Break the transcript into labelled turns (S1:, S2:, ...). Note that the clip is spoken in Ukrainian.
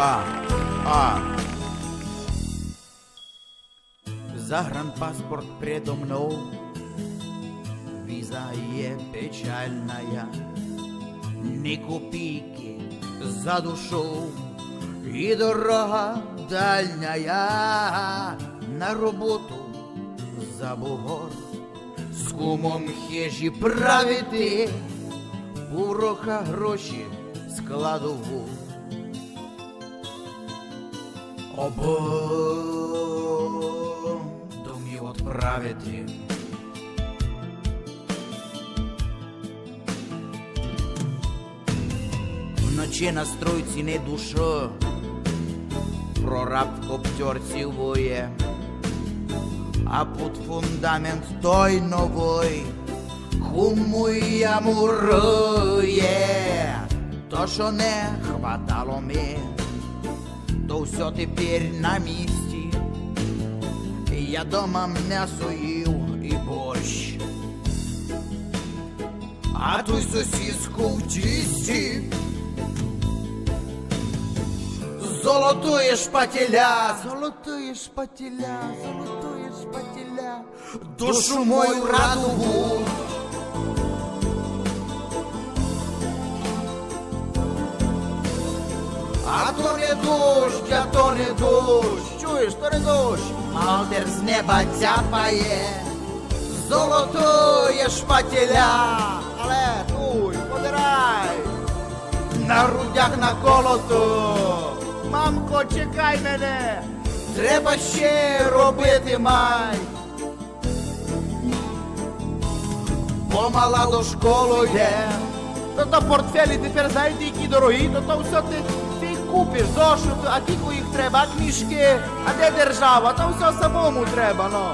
S1: А, а. Загранпаспорт предо мной, виза е печальная, ни копейки за душу, и дорога дальняя на роботу за бугор. З кумом хижі правити, бурока гроші складову. Обо домів отправити. Вночі на стройці не душа, прораб в коптерці воє, а під фундамент той новий хумуя мурує, то що не хватало ми, то все тепер на місці. Я дома м'ясо їв і борщ. А той сосиску в тісті. Золотує шпателя, золотує шпателя, золотує шпателя, душу мою радугу. А то не дощ, а то не дощ, чуєш, то не дощ, Малдер з неба цяпає, золотує шпателя, але туй, подирай, на грудях на колоту. Мамко, чекай мене, треба ще робити май. Помала до школи йде. То то портфелі тепер знаєте, які дорогі, то то все ти купиш, зошит, а тільки їх треба, книжки, а де держава, то все самому треба, ну.